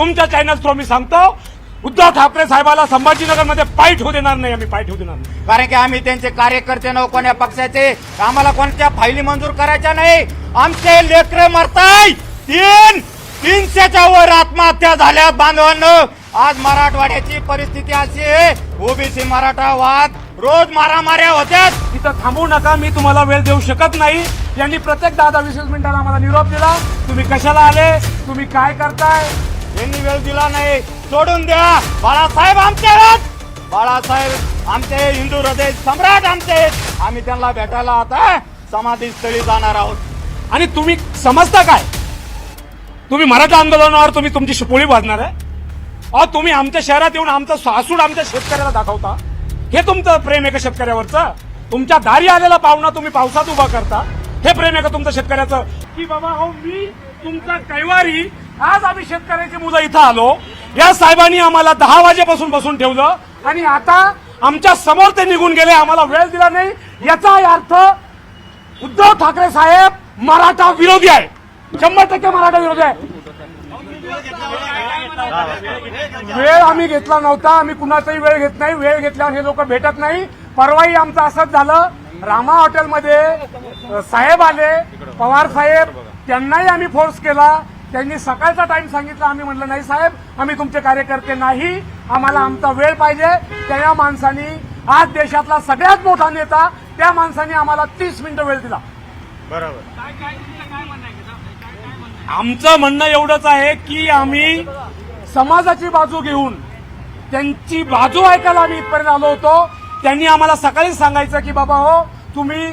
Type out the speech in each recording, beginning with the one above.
तुमच्या channel through मी सांगतो उद्धव ठाकरे साहेबाला संभाजीनगरमध्ये पाय ठेवू देणार नाही आम्ही पाय ठेवू देणार नाही. कारण की आम्ही त्यांचे कार्यकर्ते नव कोण्या पक्षाचे. आम्हाला कोणत्या फायली मंजूर करायच्या नाही. आमचे लेकर मरताय. तीन तीनशेच्या वर आत्महत्या झाल्या बांधवांनो. आज मराठवाड्याची परिस्थिती अशी आहे ओबीसी मराठा वाद रोज मारामाऱ्या होत्यात. इथं थांबू नका मी तुम्हाला वेळ देऊ शकत नाही. यांनी प्रत्येक दहा दहा वीस वीस मिनिटाला आम्हाला निरोप दिला. तुम्ही कशाला आले? तुम्ही काय करताय? त्यांनी वेळ दिला नाही. सोडून द्या. बाळासाहेब आमचे आहेत. बाळासाहेब आमचे हिंदू हृदय सम्राट आमचे आहेत. आम्ही त्यांना भेटायला आता समाधी स्थळी जाणार आहोत. आणि तुम्ही समजता काय? तुम्ही मराठा आंदोलनावर तुम्ही तुमची शिपोळी भाजणार आहे? अहो तुम्ही आमच्या शहरात येऊन आमचं सासूड आमच्या शेतकऱ्याला दाखवता? हे तुमचं प्रेम आहे का शेतकऱ्यावरचं? तुमच्या दारी आलेला पाहुणा तुम्ही पावसात उभा करता? हे प्रेम आहे का तुमचं शेतकऱ्याचं? की बाबा हो मी तुमचा कैवारी आज आम्ही शेतकऱ्याची मुलं इथं आलो. या साहेबांनी आम्हाला दहा वाजेपासून बसून ठेवलं. आणि आता आमच्यासमोर ते निघून गेले आम्हाला वेळ दिला नाही. याचा अर्थ उद्धव ठाकरे साहेब मराठा विरोधी आहे. शंभर टक्के मराठा विरोधी आहे. वेळ आम्ही घेतला नव्हता आम्ही कुणाचाही वेळ घेत नाही. वेळ घेतल्यावर हे लोक भेटत नाही. परवाही आमचं असंच झालं. रामा हॉटेलमध्ये साहेब आले पवार साहेब त्यांनाही आम्ही फोर्स केला. त्यांनी सकाळचा टाइम सांगितला आम्ही म्हटलं नाही साहेब आम्ही तुमचे कार्यकर्ते नाही. आम्हाला आमचा वेळ पाहिजे. त्या माणसानी आज देशातला सगळ्यात मोठा नेता त्या माणसाने आम्हाला तीस मिनिटं वेळ दिला. आमचं म्हणणं एवढंच आहे की आम्ही समाजाची बाजू घेऊन त्यांची बाजू ऐकायला आम्ही इथपर्यंत आलो होतो. त्यांनी आम्हाला सकाळीच सांगायचं की बाबा हो तुम्ही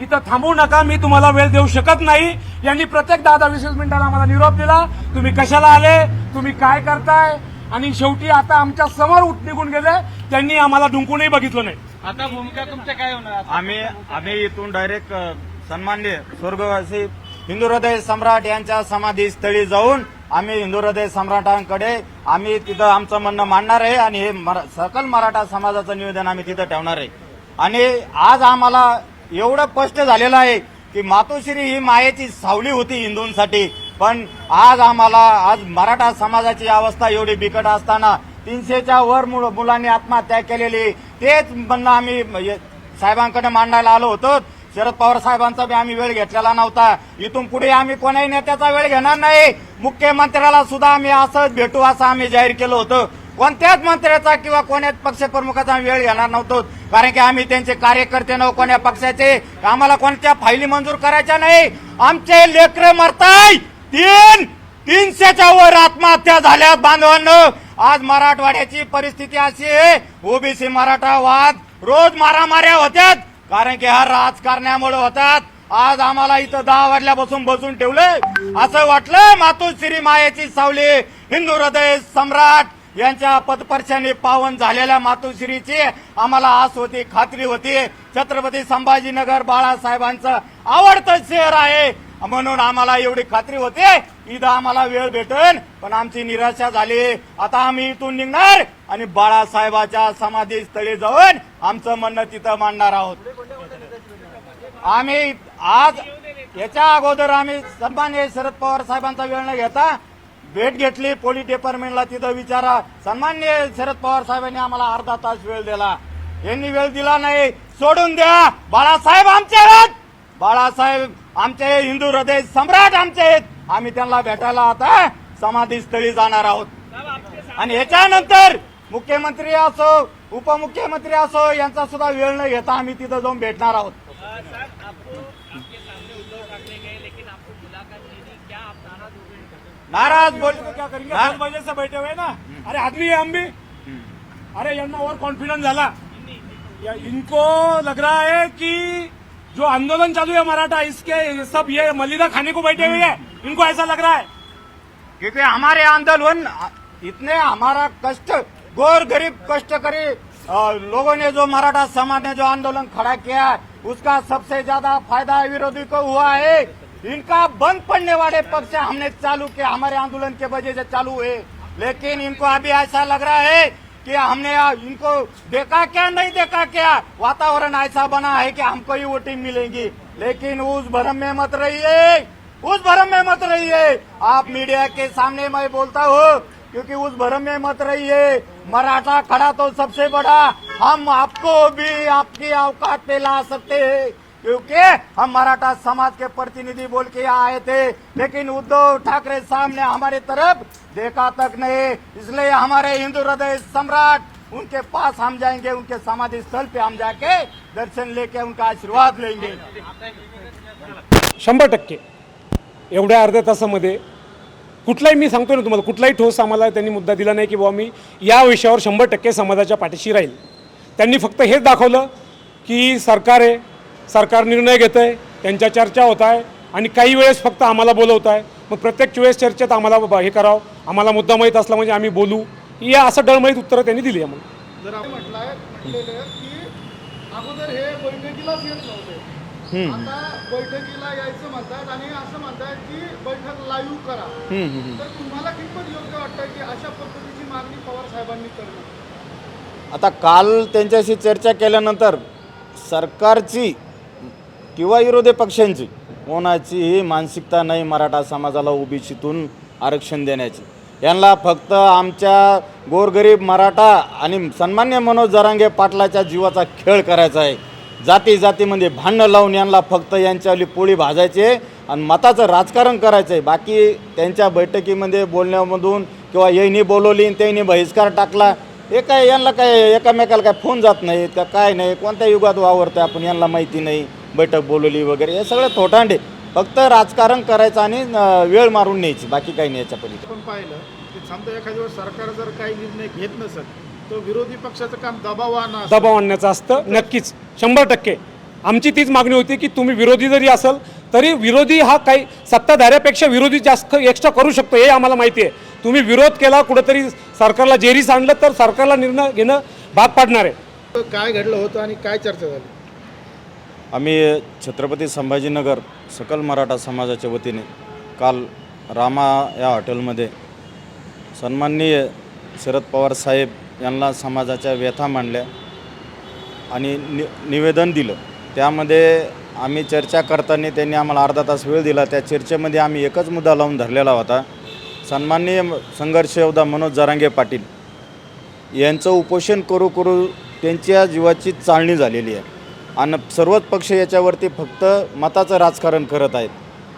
इथं थांबू नका मी तुम्हाला वेळ देऊ शकत नाही. यांनी प्रत्येक दहा दहा वीस वीस मिनिटाला आम्हाला निरोप दिला. तुम्ही कशाला आले? तुम्ही काय करताय? आणि शेवटी आता आमच्यासमोर उठ निघून गेले. त्यांनी आम्हाला डुंकूनही बघितलं नाही. आता भूमिका तुमच्या काय होणार? आम्ही आम्ही इथून डायरेक्ट सन्मान्य स्वर्गवासी हिंदू हृदय सम्राट यांच्या समाधी स्थळी जाऊन आम्ही हिंदू हृदय सम्राटांकडे आम्ही तिथं आमचं म्हणणं मांडणार आहे आणि हे मरा- सकल मराठा समाजाचं निवेदन आम्ही तिथं ठेवणार आहे. आणि आज आम्हाला एवढं स्पष्ट झालेलं आहे की मातोश्री ही मायेची सावली होती हिंदूंसाठी. पण आज आम्हाला आज मराठा समाजाची अवस्था एवढी बिकट असताना तीनशेच्या वर मुलांनी आत्महत्या केलेली तेच म्हणणं आम्ही साहेबांकडे मांडायला आलो होतो. शरद पवार साहेबांचा बी आम्ही वेळ घेतलेला नव्हता. इथून पुढे आम्ही कोणाही नेत्याचा वेळ घेणार नाही. मुख्यमंत्र्याला सुद्धा आम्ही असंच भेटू असं आम्ही जाहीर केलं होतं. कोणत्याच मंत्र्याचा किंवा कोण्याच पक्षप्रमुखाचा आम्ही वेळ येणार नव्हतो. कारण की आम्ही त्यांचे कार्यकर्ते नव कोण्या पक्षाचे. आम्हाला कोणत्या फायली मंजूर करायच्या नाही. आमचे लेकर मरताय. तीन तीनशेच्या वर आत्महत्या झाल्या बांधवांनो. आज मराठवाड्याची परिस्थिती अशी आहे ओबीसी मराठा वाद रोज मारामाऱ्या होत्यात. कारण की हा राजकारण्यामुळे होतात. आज आम्हाला इथं दहा वाजल्यापासून बसून ठेवलंय. असं वाटलं मातोश्री मायाची सावली हिंदू हृदय सम्राट यांच्या पदपर्शाने पावन झालेल्या मातोश्रीची आम्हाला आस होती खात्री होती. छत्रपती संभाजीनगर बाळासाहेबांचं आवडतं शहर आहे. म्हणून आम्हाला एवढी खात्री होते. इथं आम्हाला वेळ भेटेल पण आमची निराशा झाली. आता आम्ही इथून निघणार आणि बाळासाहेबाच्या समाधी स्थळी जाऊन आमचं म्हणणं तिथं मांडणार आहोत. आम्ही आज याच्या अगोदर आम्ही सन्मान्य शरद पवार साहेबांचा वेळ न घेता भेट घेतली. पोलीस डिपार्टमेंटला तिथं विचारा. सन्मान्य शरद पवार साहेबांनी आम्हाला अर्धा तास वेळ दिला. यांनी वेळ दिला नाही. सोडून द्या. बाळासाहेब आमचे आहेत. बाळासाहेब आमचे हिंदू हृदय सम्राट आमचे आहेत. आम्ही त्यांना भेटायला आता समाधीस्थळी जाणार आहोत. आणि ह्याच्यानंतर मुख्यमंत्री असो उपमुख्यमंत्री असो यांचा सुद्धा वेळ न घेता आम्ही तिथं जाऊन भेटणार आहोत. नाराज़ बोल। तो क्या करेंगे। दस बजे से बैठे हुए ना। अरे आदमी है हम भी। अरे यांना और कॉन्फिडेंस झाला। इनको लग रहा है कि जो आंदोलन चालू है मराठा इसके सब ये मलिदा खाने को बैठे हुए हैं। इनको ऐसा लग रहा है। क्योंकि हमारे आंदोलन इतने हमारा कष्ट गोर गरीब कष्टकरी अ, लोगों ने जो मराठा समाज ने जो आंदोलन खड़ा किया उसका सबसे ज़्यादा फ़ायदा विरोधी को हुआ है। इनका बंद पड़ने वाले पक्ष हमने चालू किया, हमारे आंदोलन के वजह से चालू हुए। लेकिन इनको अभी ऐसा लग रहा है कि हमने इनको देखा क्या, नहीं देखा क्या? वातावरण ऐसा बना है कि हमको ही वोटिंग मिलेंगी। लेकिन उस भरम में मत रहिए, उस भरम में मत रहिए। आप मीडिया के सामने मैं बोलता हूँ, क्योंकि उस भरम में मत रहिए। मराठा खड़ा तो सबसे बड़ा। हम आपको भी आपकी औकात पे ला सकते हैं। क्योंकि हम मराठा समाज के प्रतिनिधि बोल के यहाँ आए थे लेकिन उद्धव ठाकरे सामने हमारे तरफ देखा तक नहीं। इसलिए हमारे हिंदू हृदय सम्राट उनके पास हम जाएंगे उनके समाधि स्थल पे हम जाके दर्शन लेके उनका आशीर्वाद लेंगे। शंभर टक्के। एवढ्या अर्ध्या तासामध्ये कुठलाही मी सांगतो ना तुम्हाला कुठलाही ठोस आम्हाला त्यांनी मुद्दा दिला नाही की बाबा मी या विषयावर शंभर टक्के समाजाच्या पाठीशी राहील. त्यांनी फक्त हेच दाखवलं की सरकार आहे सरकार निर्णय घेत आहे त्यांच्या चर्चा होत आहे आणि काही वेळेस फक्त आम्हाला बोलवत आहे मग प्रत्येक वेळेस चर्चेत आम्हाला बाबा हे करावं आम्हाला मुद्दा माहीत असला म्हणजे आम्ही बोलू. या असं डळमळीत उत्तरं त्यांनी दिली आम्हाला. जर आपण म्हटलंय म्हटलेलं की अगोदर हे बैठकीलाच येत नव्हते. आता बैठकीला यायचं म्हणतात आणि असं म्हणतात की बैठक लाईव्ह करा. तर तुम्हाला कितपत योग्य वाटतं की अशा पद्धतीची मागणी पवार साहेबांनी करणं? आता काल त्यांच्याशी चर्चा केल्यानंतर सरकारची किंवा विरोधी पक्षांची. कोणाचीही मानसिकता नाही मराठा समाजाला ओबीसीतून आरक्षण देण्याची. यांना फक्त आमच्या गोरगरीब मराठा आणि सन्मान्य मनोज जरांगे पाटलाच्या जीवाचा खेळ करायचा आहे. जाती जातीमध्ये भांडणं लावून यांना फक्त यांच्यावाली पोळी भाजायचे आणि मताचं राजकारण करायचं आहे. बाकी त्यांच्या बैठकीमध्ये बोलण्यामधून किंवा यांनी बोलवली आणि त्यांनी बहिष्कार टाकला हे काय यांना काय एकामेकाला काय फोन जात नाहीत का काय नाही कोणत्या युगात वावरतं आपण यांना माहिती नाही. बैठक बोलवली वगैरे हे सगळं थोटांडे. फक्त राजकारण करायचं आणि वेळ मारून न्यायची बाकी काही नाही याच्या पलीकडे आपण पाहिलं की समजा एखाद्या वेळेस सरकार जर काही निर्णय घेत नसेल तर विरोधी पक्षाचं काम दबाव असतं. दबाव आणण्याचं असतं नक्कीच. शंभर टक्के. आमची तीच मागणी होती की तुम्ही विरोधी जरी असाल तरी विरोधी हा काही सत्ताधाऱ्यापेक्षा विरोधी जास्त एक्स्ट्रा करू शकतो हे आम्हाला माहिती आहे. तुम्ही विरोध केला कुठेतरी सरकारला जेरीस आणलं तर सरकारला निर्णय घेणं भाग पाडणार आहे. काय घडलं होतं आणि काय चर्चा झाली? आम्ही छत्रपती संभाजीनगर सकल मराठा समाजाच्या वतीने काल रामा या हॉटेलमध्ये सन्माननीय शरद पवार साहेब यांना समाजाच्या व्यथा मांडल्या आणि नि निवेदन दिलं. त्यामध्ये आम्ही चर्चा करताना त्यांनी आम्हाला अर्धा तास वेळ दिला. त्या चर्चेमध्ये आम्ही एकच मुद्दा लावून धरलेला होता. सन्माननीय संघर्ष योद्धा मनोज जरांगे पाटील यांचं उपोषण करू करू त्यांच्या जीवाची चाळणी झालेली आहे. आणि सर्वच पक्ष याच्यावरती फक्त मताचं राजकारण करत आहेत.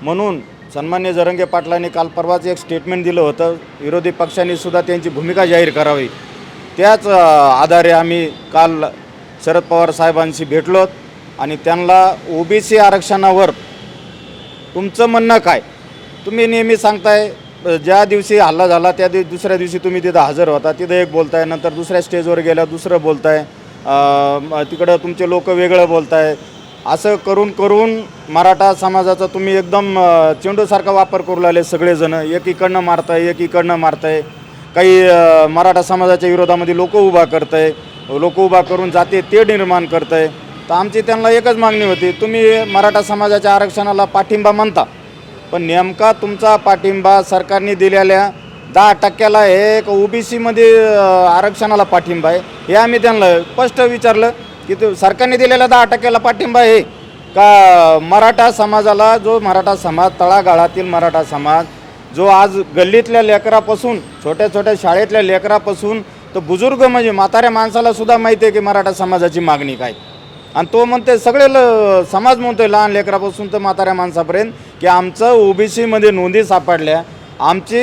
म्हणून सन्मान्य जरंगे पाटलांनी काल परवाच एक स्टेटमेंट दिलं होतं. विरोधी पक्षांनी सुद्धा त्यांची भूमिका जाहीर करावी. त्याच आधारे आम्ही काल शरद पवार साहेबांशी भेटलो आणि त्यांना ओबीसी आरक्षणावर तुमचं म्हणणं काय? तुम्ही नेहमी सांगताय ज्या दिवशी हल्ला झाला त्या दिवशी दुसऱ्या दिवशी तुम्ही तिथं हजर होता. तिथं एक बोलताय नंतर दुसऱ्या स्टेजवर गेल्या दुसरं बोलताय. तिकडं तुमचे लोक वेगळं बोलत आहे असं करून करून मराठा समाजाचा तुम्ही एकदम चेंडूसारखा वापर करू लागले सगळेजण. एकीकडनं मारताय एकीकडनं मारताय. काही मराठा समाजाच्या विरोधामध्ये लोक उभा करताय. लोक उभा करून जाते ते निर्माण करताय. तर आमची त्यांना एकच मागणी होती तुम्ही मराठा समाजाच्या आरक्षणाला पाठिंबा म्हणता. पण नेमका तुमचा पाठिंबा सरकारने दिलेल्या दहा टक्क्याला हे ओबीसीमध्ये आरक्षणाला पाठिंबा आहे. हे आम्ही त्यांना स्पष्ट विचारलं की तो सरकारने दिलेल्या दहा टक्क्याला पाठिंबा आहे. का मराठा समाजाला जो मराठा समाज तळागाळातील मराठा समाज जो आज गल्लीतल्या लेकरापासून छोट्या छोट्या शाळेतल्या लेकरापासून तर बुजुर्ग म्हणजे म्हाताऱ्या माणसाला सुद्धा माहिती आहे की मराठा समाजाची मागणी काय. आणि तो म्हणते सगळे ल समाज म्हणतोय लहान लेकरापासून तर म्हाताऱ्या माणसापर्यंत की आमचं ओबीसीमध्ये नोंदी सापडल्या आमची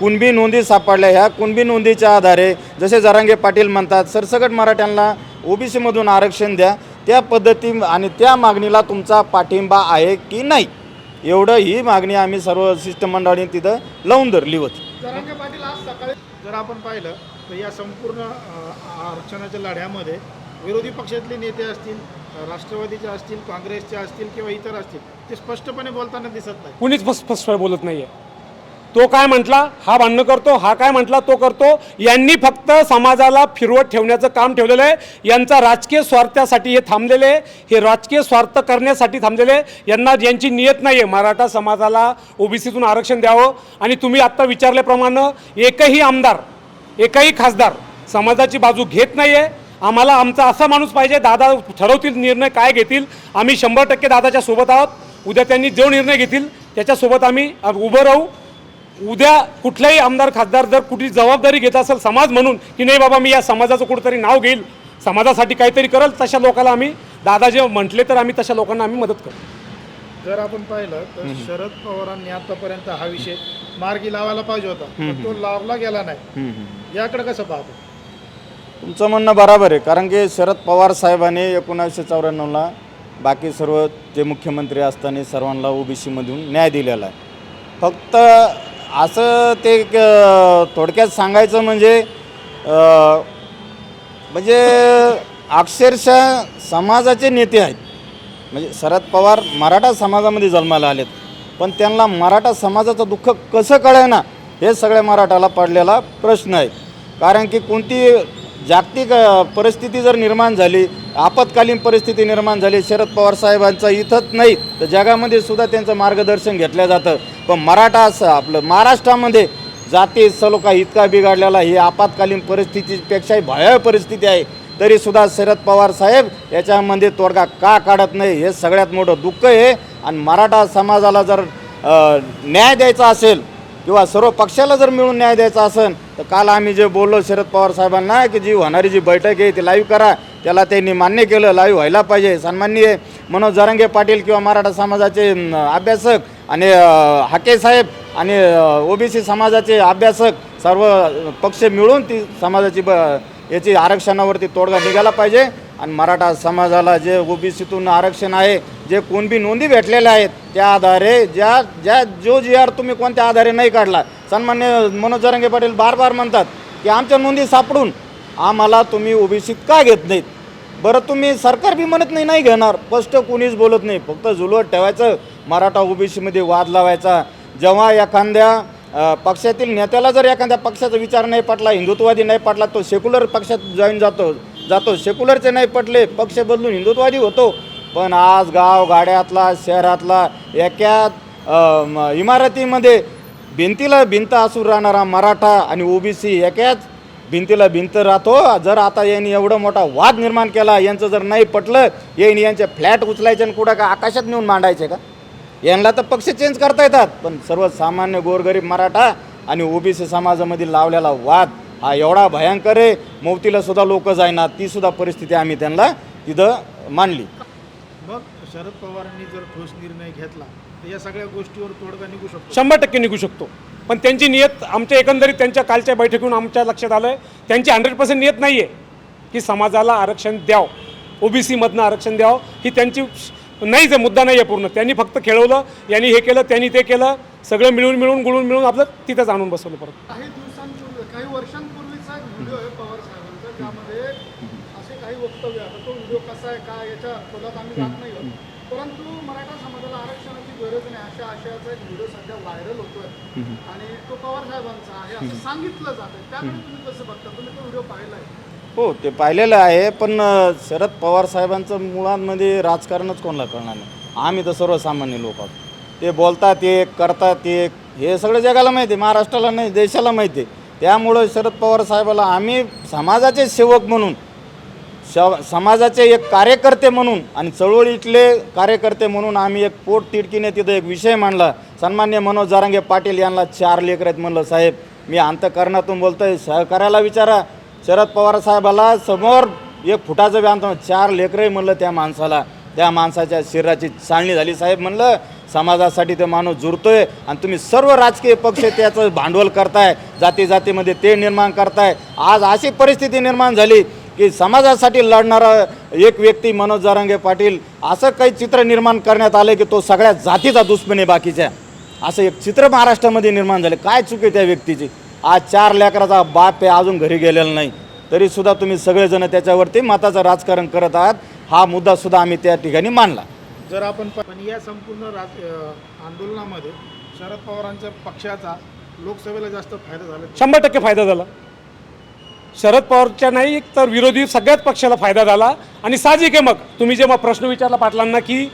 कुणबी नोंदी सापडल्या ह्या कुणबी नोंदीच्या आधारे जसे जरांगे पाटील म्हणतात सरसकट मराठ्यांना ओबीसीमधून आरक्षण द्या त्या पद्धती आणि त्या मागणीला तुमचा पाठिंबा आहे की नाही? एवढं ही मागणी आम्ही सर्व शिष्टमंडळाने तिथं लावून धरली होती. जरांगे पाटील आज सकाळी जर आपण पाहिलं तर या संपूर्ण आरक्षणाच्या लढ्यामध्ये विरोधी पक्षातले नेते असतील राष्ट्रवादीचे असतील काँग्रेसचे असतील किंवा इतर असतील ते स्पष्टपणे बोलताना दिसत नाही. कुणीच स्पष्ट स्पष्ट बोलत नाहीये. तो काय म्हटला? हा भांडणं करतो हा काय म्हटला? तो करतो. यांनी फक्त समाजाला फिरवत ठेवण्याचं काम ठेवलेलं आहे. यांचा राजकीय स्वार्थासाठी हे थांबलेले आहे. हे राजकीय स्वार्थ करण्यासाठी थांबलेले यांना यांची नियत नाही आहे मराठा समाजाला ओबीसीतून आरक्षण द्यावं. आणि तुम्ही आत्ता विचारल्याप्रमाणे एकही आमदार एकही खासदार समाजाची बाजू घेत नाही आहे आम्हाला आमचा असा माणूस पाहिजे दादा ठरवतील निर्णय काय घेतील. आम्ही शंभर टक्के दादाच्या सोबत आहोत. उद्या त्यांनी जो निर्णय घेतील त्याच्यासोबत आम्ही उभं राहू. उद्या कुठलाही आमदार खासदार जर कुठली जबाबदारी घेत असेल समाज म्हणून की नाही बाबा मी या समाजाचं कुठेतरी नाव घेईल समाजासाठी काहीतरी करल तशा लोकांना आम्ही दादा जे म्हटले तर आम्ही तशा लोकांना आम्ही मदत करू जर आपण पाहिलं तर शरद पवारांनी आतापर्यंत हा विषय मार्गी लावायला पाहिजे होता पण तो लावला गेला नाही. याकडे कसं पाहतो? तुमचं म्हणणं बरोबर आहे कारण की शरद पवार साहेबांनी एकोणीसशे चौऱ्याण्णवला बाकी सर्व जे मुख्यमंत्री असताना सर्वांना ओबीसीमधून न्याय दिलेला आहे. फक्त असं ते थोडक्यात सांगायचं म्हणजे म्हणजे अक्षरशः समाजाचे नेते आहेत. म्हणजे शरद पवार मराठा समाजामध्ये जन्माला आलेत. पण त्यांना मराठा समाजाचं दुःख कसं कळेना हे सगळ्या मराठाला पडलेला प्रश्न आहे. कारण की कोणती जागतिक परिस्थिती जर निर्माण झाली आपत्कालीन परिस्थिती निर्माण झाली शरद पवार साहेबांचा इथंच नाही तर जगामध्ये सुद्धा त्यांचं मार्गदर्शन घेतलं जातं. पण मराठा असं आपलं महाराष्ट्रामध्ये जाती सलोखा इतका बिघडलेला ही आपत्कालीन परिस्थितीपेक्षाही भयावह परिस्थिती आहे. तरीसुद्धा शरद पवार साहेब याच्यामध्ये तोडगा का काढत नाही हे सगळ्यात मोठं दुःख आहे. आणि मराठा समाजाला जर न्याय द्यायचा असेल किंवा सर्व पक्षाला जर मिळून न्याय द्यायचा असेल तर काल आम्ही जे बोललो शरद पवार साहेबांना की जी होणारी जी बैठक आहे ती लाईव्ह करा. त्याला त्यांनी मान्य केलं लाईव्ह व्हायला पाहिजे. सन्माननीय मनोज जरांगे पाटील किंवा मराठा समाजाचे अभ्यासक आणि हाके साहेब आणि ओबीसी समाजाचे अभ्यासक सर्व पक्ष मिळून ती समाजाची ब याची आरक्षणावरती तोडगा निघाला पाहिजे. आणि मराठा समाजाला जे ओबीसीतून आरक्षण आहे जे कोणबी नोंदी भेटलेल्या आहेत त्या आधारे ज्या ज्या जो जी आर तुम्ही कोणत्या आधारे नाही काढला सन्मान्य मनोज जरंगे पाटील बार बार म्हणतात की आमच्या नोंदी सापडून आम्हाला तुम्ही ओबीसीत का घेत नाहीत? बरं तुम्ही सरकार बी म्हणत नाही नाही घेणार. स्पष्ट कोणीच बोलत नाही. फक्त जुलवत ठेवायचं मराठा ओबीसीमध्ये वाद लावायचा. जेव्हा एखाद्या पक्षातील नेत्याला जर एखाद्या पक्षाचा विचार नाही पटला हिंदुत्ववादी नाही पटला तो सेक्युलर पक्षात जॉईन जातो. जातो. सेक्युलरचे नाही पटले. पक्ष बदलून हिंदुत्ववादी होतो. पण आज गाव गाड्यातला शहरातला एका इमारतीमध्ये भिंतीला भिंत असू राहणारा मराठा आणि ओबीसी एकाच भिंतीला भिंत राहतो. जर आता यांनी एवढं मोठा वाद निर्माण केला यांचं जर नाही पटलं यांनी यांचे फ्लॅट उचलायचे आणि कुठं का आकाशात नेऊन मांडायचे का? यांना तर पक्ष चेंज करता येतात. पण सर्वसामान्य गोरगरीब मराठा आणि ओबीसी समाजामधील लावलेला वाद हा एवढा भयंकर आहे. मौतीला सुद्धा लोक जायना ती सुद्धा परिस्थिती आम्ही त्यांना तिथं मांडली. मग शरद पवारांनी जर ठोस निर्णय घेतला तर या सगळ्या गोष्टीवर तोडगा निघू शकतो शंभर टक्के निघू शकतो. पण त्यांची नियत आमच्या एकंदरीत त्यांच्या कालच्या बैठकीतून आमच्या लक्षात आलं त्यांची हंड्रेड पर्सेंट नियत नाही आहे की समाजाला आरक्षण द्यावं. ओबीसीमधनं आरक्षण द्यावं. ही त्यांची नाहीच आहे मुद्दा नाही आहे पूर्ण. त्यांनी फक्त खेळवलं यांनी हे केलं त्यांनी ते केलं सगळं मिळून मिळून गुळून मिळून आपलं तिथंच आणून बसवलं परत. काही दिवसांपूर्वी काही वर्षांपूर्वीचा एक व्हिडिओ आहे पवार साहेबांचा ज्यामध्ये असे काही वक्तव्य आता तो व्हिडिओ कसा आहे काय याच्या खोलात आम्ही जात नाही आहोत. परंतु मराठा समाजाला आरक्षणाची गरज नाही. अशा आशयाचा एक व्हिडिओ सध्या व्हायरल होतोय. आणि तो पवार साहेबांचा आहे असं सांगितलं जात आहे त्याकडे तुम्ही कसं बघता? तुम्ही तो व्हिडिओ पाहिलाय हो ते पाहिलेलं आहे पण शरद पवार साहेबांचं मुळांमध्ये राजकारणच कोणाला कळणार नाही. आम्ही तर सर्वसामान्य लोक आहोत. ते बोलतात एक करतात एक हे सगळं जगाला माहिती आहे महाराष्ट्राला नाही देशाला माहिती आहे. त्यामुळं शरद पवार साहेबाला आम्ही समाजाचे सेवक म्हणून श समाजाचे एक कार्यकर्ते म्हणून आणि चळवळीतले कार्यकर्ते म्हणून आम्ही एक पोट तिडकीने तिथं एक विषय मांडला. सन्मान्य मनोज जारांगे पाटील यांना चार लेकर आहेत म्हणलं साहेब मी अंतकरणातून आहे सहकार्याला विचारा. शरद पवार साहेबाला समोर एक फुटाचं बी आणतो. चार लेकरंही म्हणलं त्या माणसाला. त्या माणसाच्या शरीराची चालणी झाली. साहेब म्हणलं समाजासाठी ते माणूस जुरतोय आणि तुम्ही सर्व राजकीय पक्ष त्याचं भांडवल करताय. जाती जातीमध्ये ते निर्माण करताय. आज अशी परिस्थिती निर्माण झाली की समाजासाठी लढणारा एक व्यक्ती मनोज जारांगे पाटील असं काही चित्र निर्माण करण्यात आलं की तो सगळ्या जातीचा दुश्मन आहे बाकीच्या. असं एक चित्र महाराष्ट्रामध्ये निर्माण झालं. काय चुकी त्या व्यक्तीची? आज चार लेकराचा बाप आहे अजून घरी गेलेला नाही. तरी सुद्धा तुम्ही सगळेजण त्याच्यावरती मताचं राजकारण करत आहात. हा मुद्दा सुद्धा आम्ही त्या ठिकाणी मांडला. जर आपण पण या संपूर्ण राज आंदोलनामध्ये शरद पवारांच्या पक्षाचा लोकसभेला जास्त फायदा झाला. शंभर टक्के फायदा झाला. शरद पवारच्या नाही तर विरोधी सगळ्याच पक्षाला फायदा झाला. आणि साहजिक आहे मग. तुम्ही जेव्हा प्रश्न विचारला पाटलांना की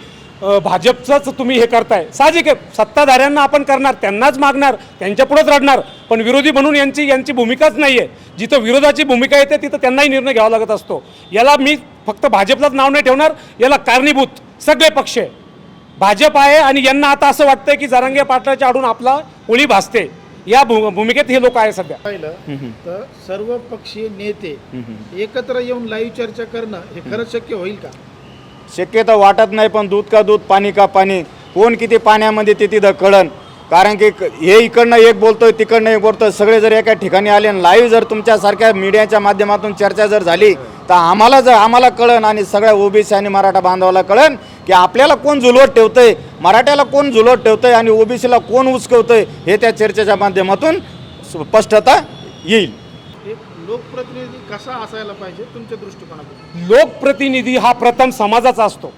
भाजपचंच तुम्ही हे करताय. साहजिक आहे. सत्ताधाऱ्यांना आपण करणार त्यांनाच मागणार त्यांच्यापुढंच रडणार. पण विरोधी म्हणून यांची यांची भूमिकाच नाही आहे जिथं विरोधाची भूमिका येते तिथं त्यांनाही निर्णय घ्यावा लागत असतो. याला मी फक्त भाजपलाच नाव नाही ठेवणार याला कारणीभूत सगळे पक्ष आहे भाजप आहे आणि यांना आता असं वाटतंय की जरांगे पाटलाच्या आडून आपला ओळी भासते. या भू- भूमिकेत हे लोक आहे सध्या. पाहिलं तर सर्व पक्षीय नेते एकत्र येऊन लाईव्ह चर्चा करणं हे खरंच शक्य होईल का? शक्यता वाटत नाही पण दूध का दूध पाणी का पाणी कोण किती पाण्यामध्ये ते तिथं कळण. कारण की क- हे इकडनं एक बोलतोय तिकडनं एक बोलतोय सगळे जर एका ठिकाणी आले आणि लाईव्ह जर तुमच्यासारख्या मीडियाच्या माध्यमातून चर्चा जर झाली तर आम्हाला जर आम्हाला कळण आणि सगळ्या ओबीसी आणि मराठा बांधवाला कळण की आपल्याला कोण झुलवत ठेवतंय मराठ्याला कोण झुलवत ठेवतंय आणि ओबीसीला कोण उचकवतंय हे त्या चर्चेच्या माध्यमातून स्पष्टता येईल. एक लोकप्रतिनिधी कसा असायला पाहिजे तुमच्या दृष्टिकोनातून? लोकप्रतिनिधी हा प्रथम समाजाचा असतो.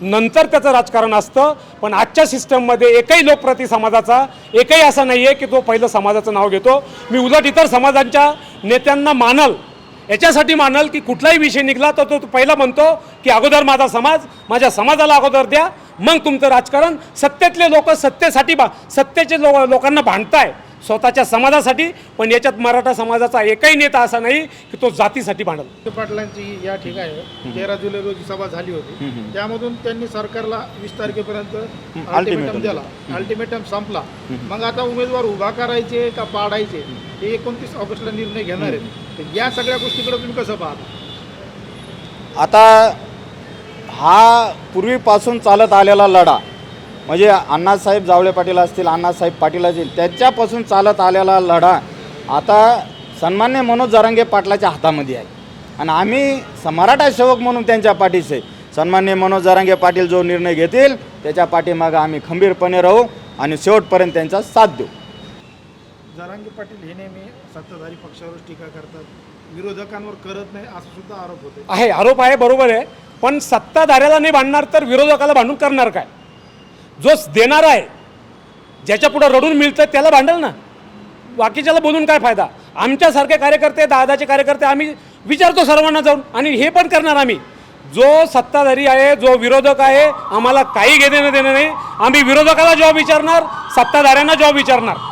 नंतर त्याचं राजकारण असतं पण आजच्या सिस्टममध्ये एकही लोकप्रति समाजाचा एकही असा नाही आहे की तो पहिलं समाजाचं नाव घेतो. मी उलट इतर समाजांच्या नेत्यांना मानल. याच्यासाठी मानल की कुठलाही विषय निघला तर तो पहिला म्हणतो की अगोदर माझा समाज माझ्या समाजाला अगोदर द्या मग तुमचं राजकारण सत्तेतले लोक सत्तेसाठी बा सत्तेचे लो लोकांना भांडताय. स्वतःच्या समाजासाठी पण याच्यात मराठा समाजाचा एकही नेता असा नाही की तो जातीसाठी भांडल पाटलांची या ठिकाणी तेरा जुलै रोजी सभा झाली होती. त्यामधून त्यांनी सरकारला वीस तारखेपर्यंत अल्टिमेटम दिला. अल्टिमेटम संपला. मग आता उमेदवार उभा करायचे का पाडायचे हे एकोणतीस ऑगस्टला निर्णय घेणार आहेत. या सगळ्या गोष्टीकडे तुम्ही कसं पाहता? आता हा पूर्वीपासून चालत आलेला लढा म्हणजे अण्णासाहेब जावळे पाटील असतील अण्णासाहेब पाटील असतील त्याच्यापासून चालत आलेला लढा आता सन्मान्य मनोज जारंगे पाटलाच्या हातामध्ये आहे. आणि आम्ही मराठा सेवक म्हणून त्यांच्या पाठीचे सन्मान्य मनोज जरांगे पाटील जो निर्णय घेतील त्याच्या पाठीमागं आम्ही खंबीरपणे राहू आणि शेवटपर्यंत त्यांचा साथ देऊ. जरांगे पाटील हे नेहमी सत्ताधारी पक्षावर टीका करतात. विरोधकांवर करत नाही असं सुद्धा आरोप होते आहे आरोप आहे बरोबर आहे. पण सत्ताधाऱ्याला नाही भांडणार तर विरोधकाला भांडून करणार काय? जो देणार आहे ज्याच्या पुढं रडून मिळतं त्याला भांडल ना? बाकीच्याला बोलून काय फायदा? आमच्यासारखे कार्यकर्ते दादाचे कार्यकर्ते आम्ही विचारतो सर्वांना जाऊन. आणि हे पण करणार आम्ही. जो सत्ताधारी आहे जो विरोधक आहे आम्हाला काही घेणं देणं नाही. आम्ही विरोधकाला जॉब विचारणार सत्ताधाऱ्यांना जॉब विचारणार.